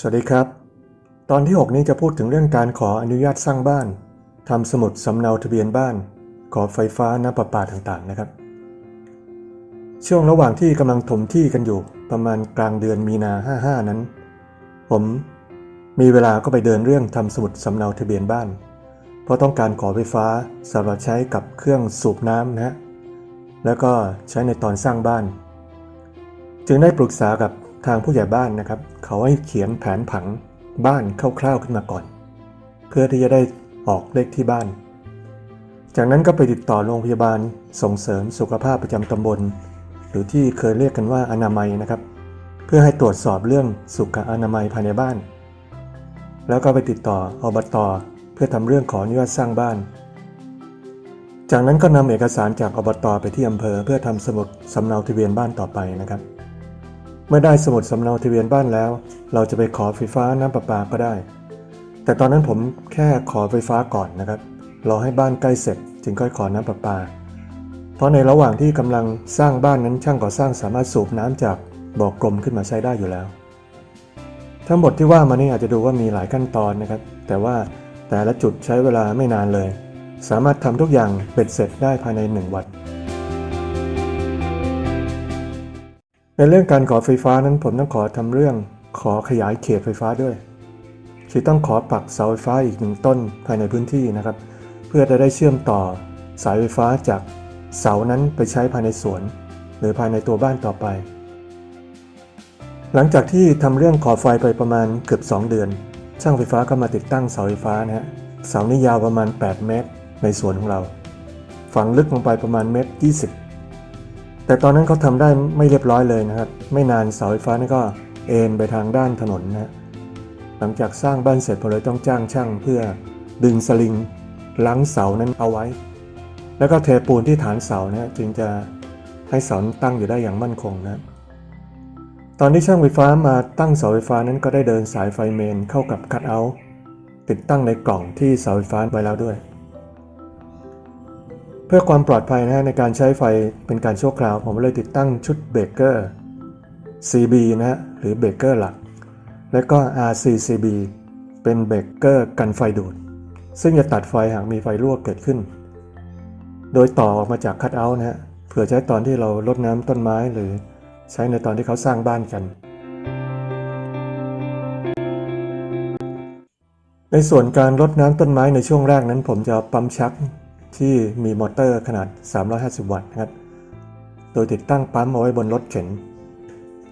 สวัสดีครับ ตอนที่ 6 นี้จะพูดถึงเรื่องการขออนุญาตสร้างบ้านทำสมุดสำเนาทะเบียนบ้าน ขอไฟฟ้าน้ำประปาต่างๆนะครับ ช่วงระหว่างที่กำลังถมที่กันอยู่ประมาณกลางเดือนมีนา55 นั้น ผมมีเวลาก็ไปเดินเรื่องทำสมุดสำเนาทะเบียนบ้าน เพราะต้องการขอไฟฟ้าสำหรับใช้กับเครื่องสูบน้ำนะฮะแล้วก็ใช้ในตอนสร้างบ้าน จึงได้ปรึกษากับ ทางผู้ใหญ่บ้านนะครับ เขาให้เขียนแผนผังบ้านคร่าวๆขึ้นมาก่อน เพื่อที่จะได้ออกเลขที่บ้าน จากนั้นก็ไปติดต่อโรงพยาบาลส่งเสริมสุขภาพประจำตำบล หรือที่เคยเรียกกันว่าอนามัยนะครับ เพื่อให้ตรวจสอบเรื่องสุขอนามัยภายในบ้าน แล้วก็ไปติดต่ออบตเพื่อทำเรื่องขออนุญาตสร้างบ้าน จากนั้นก็นำเอกสารจากอบตไปที่อำเภอเพื่อทำสมุดสำเนาทะเบียนบ้านต่อไปนะครับ เมื่อได้สมุดสำเนาทะเบียนบ้านแล้ว เราจะไปขอไฟฟ้าน้ำประปาก็ได้ แต่ตอนนั้นผมแค่ขอไฟฟ้าก่อนนะครับรอให้บ้านใกล้เสร็จ จึงค่อยขอน้ำประปา เพราะในระหว่างที่กำลังสร้างบ้านนั้นช่างก่อสร้างสามารถสูบน้ำจากบ่อกลมขึ้นมาใช้ได้อยู่แล้ว ทั้งหมดที่ว่ามานี่อาจจะดูว่ามีหลายขั้นตอนนะครับ แต่ว่าแต่ละจุดใช้เวลาไม่นานเลย สามารถทำทุกอย่างเบ็ดเสร็จได้ภายในหนึ่งวัน ในเรื่องการขอไฟฟ้านั้นผมต้องขอทำเรื่องขอขยายเขตไฟฟ้าด้วย คือต้องขอปักเสาไฟฟ้าอีกหนึ่งต้นภายในพื้นที่นะครับ เพื่อจะได้เชื่อมต่อสายไฟฟ้าจากเสานั้นไปใช้ภายในสวน หรือภายในตัวบ้านต่อไป หลังจากที่ทำเรื่องขอไฟไปประมาณเกือบ 2 เดือน ช่างไฟฟ้าก็มาติดตั้งเสาไฟฟ้านะฮะเสานี่ยาวประมาณ 8 เมตร ในสวนของเรา ฝังลึกลงไปประมาณเมตร 20 แต่ตอนนั้นเขาทำได้ไม่เรียบร้อยเลยนะครับ ไม่นานเสาไฟฟ้านี่ก็เอ็นไปทางด้านถนนนะหลังจากสร้างบ้านเสร็จผมเลยต้องจ้างช่างเพื่อดึงสลิงล้างเสานั้นเอาไว้ แล้วก็เทปูนที่ฐานเสานะจึงจะให้เสานตั้งอยู่ได้อย่างมั่นคงนะตอนที่ช่างไฟฟ้ามาตั้งเสาไฟฟ้านั้นก็ได้เดินสายไฟเมนเข้ากับคัทเอาท์ติดตั้งในกล่องที่เสาไฟฟ้าไว้แล้วด้วย เพื่อความปลอดภัยนะฮะในการใช้ไฟเป็นการชั่วคราว ผมเลยติดตั้งชุดเบรกเกอร์ CB นะฮะหรือเบรกเกอร์หลัก และก็ RCCB เป็นเบรกเกอร์กันไฟดูด ซึ่งจะตัดไฟหากมีไฟรั่วเกิดขึ้น โดยต่อออกมาจากคัทเอาท์นะฮะเผื่อใช้ตอนที่เรารดน้ำต้นไม้หรือใช้ในตอนที่เขาสร้างบ้านกัน ในส่วนการรดน้ำต้นไม้ในช่วงแรกนั้นผมจะปั๊มชัก ที่มีมอเตอร์ขนาด 350 วัตต์นะครับ โดยติดตั้งปั๊มเอาไว้บนรถเข็น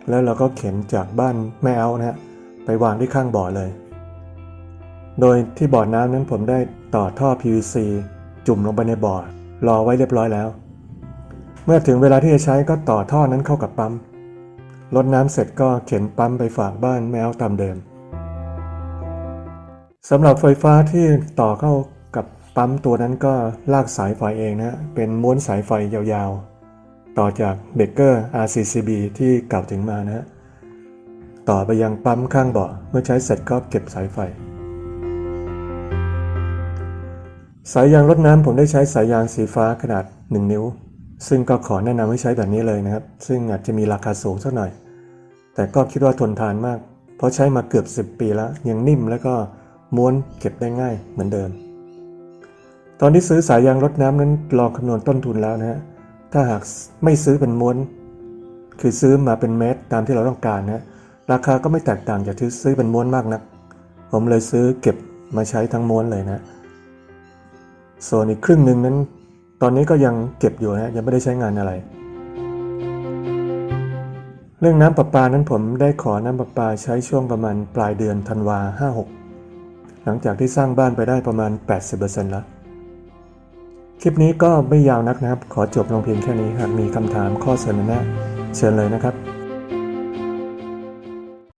แล้วเราก็เข็นจากบ้านแม่เอานะฮะไปวางที่ข้างบ่อเลย โดยที่บ่อน้ำนั้นผมได้ต่อท่อ PVC จุ่มลงไปในบ่อ รอไว้เรียบร้อยแล้ว เมื่อถึงเวลาที่จะใช้ก็ต่อท่อนั้นเข้ากับปั๊มรดน้ำเสร็จก็เข็นปั๊มไปฝากบ้านแมวตามเดิมสำหรับไฟฟ้าที่ต่อเข้ากับ ปั๊มตัวนั้นก็ลากสายไฟเองนะเป็นม้วนสายไฟยาวๆ ต่อจากเบเกอร์ RCCB ที่กล่าวถึงมานะฮะต่อไปยังปั๊มข้างบ่อเมื่อใช้เสร็จก็เก็บสายไฟ สายยางรดน้ำผมได้ใช้สายยางสีฟ้าขนาด 1 นิ้ว ซึ่งก็ขอแนะนำให้ใช้แบบนี้เลยนะครับ ซึ่งอาจจะมีราคาสูงสักหน่อย แต่ก็คิดว่าทนทานมาก เพราะใช้มาเกือบ 10 ปีแล้วยังนิ่มแล้วก็ม้วนเก็บได้ง่ายเหมือนเดิม ตอนที่ซื้อสายยางรดน้ำนั้นลองคำนวณต้นทุนแล้วนะฮะถ้าหากไม่ซื้อเป็นม้วน คือซื้อมาเป็นเม็ดตามที่เราต้องการนะราคาก็ไม่แตกต่างจากที่ซื้อเป็นม้วนมากนัก ผมเลยซื้อเก็บมาใช้ทั้งม้วนเลยนะ ส่วนอีกครึ่งหนึ่งนั้น ตอนนี้ก็ยังเก็บอยู่นะยังไม่ได้ใช้งานอะไร เรื่องน้ำประปานั้นผมได้ขอน้ำประปาใช้ช่วงประมาณปลายเดือนธันวา56หลังจากที่สร้างบ้านไปได้ประมาณ 80%แล้ว คลิปนี้ก็ไม่ยาวนักนะครับ ขอจบลงเพียงแค่นี้หากมีคำถามข้อเสนอแนะเชิญเลยนะครับ